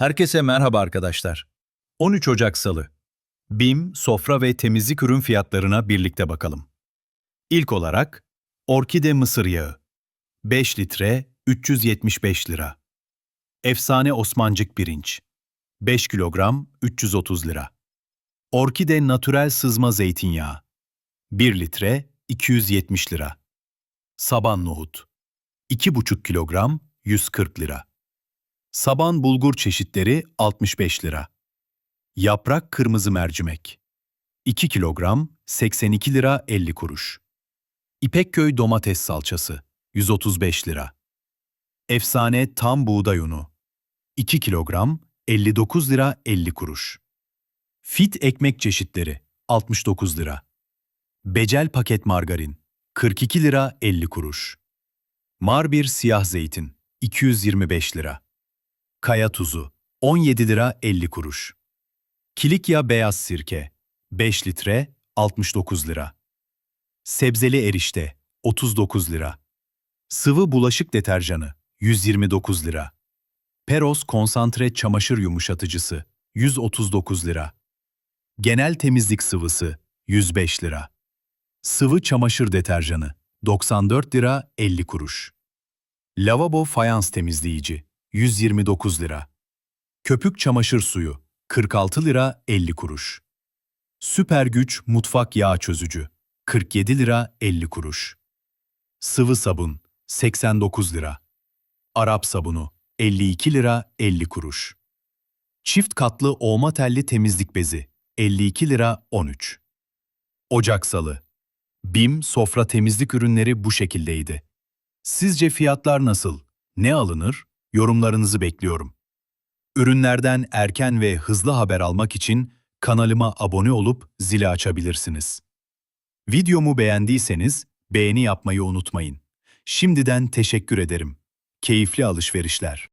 Herkese merhaba arkadaşlar. 13 Ocak Salı. BİM, sofra ve temizlik ürün fiyatlarına birlikte bakalım. İlk olarak Orkide mısır yağı 5 litre 375 lira. Efsane Osmancık pirinç 5 kilogram 330 lira. Orkide natürel sızma zeytinyağı 1 litre 270 lira. Saban nohut 2,5 kilogram 140 lira. Saban bulgur çeşitleri 65 lira. Yaprak kırmızı mercimek 2 kilogram 82 lira 50 kuruş. İpekköy domates salçası 135 lira. Efsane tam buğday unu 2 kilogram 59 lira 50 kuruş. Fit ekmek çeşitleri 69 lira. Becel paket margarin 42 lira 50 kuruş. Marbir siyah zeytin 225 lira. Kaya tuzu 17 lira 50 kuruş. Kilikya beyaz sirke 5 litre 69 lira. Sebzeli erişte 39 lira. Sıvı bulaşık deterjanı 129 lira. Peros konsantre çamaşır yumuşatıcısı 139 lira. Genel temizlik sıvısı 105 lira. Sıvı çamaşır deterjanı 94 lira 50 kuruş. Lavabo fayans temizleyici 129 lira. Köpük çamaşır suyu 46 lira 50 kuruş. Süper güç mutfak yağ çözücü 47 lira 50 kuruş. Sıvı sabun 89 lira. Arap sabunu 52 lira 50 kuruş. Çift katlı olma telli temizlik bezi 52 lira 13. Ocak salı. BİM sofra temizlik ürünleri bu şekildeydi. Sizce fiyatlar nasıl? Ne alınır? Yorumlarınızı bekliyorum. Ürünlerden erken ve hızlı haber almak için kanalıma abone olup zili açabilirsiniz. Videomu beğendiyseniz beğeni yapmayı unutmayın. Şimdiden teşekkür ederim. Keyifli alışverişler.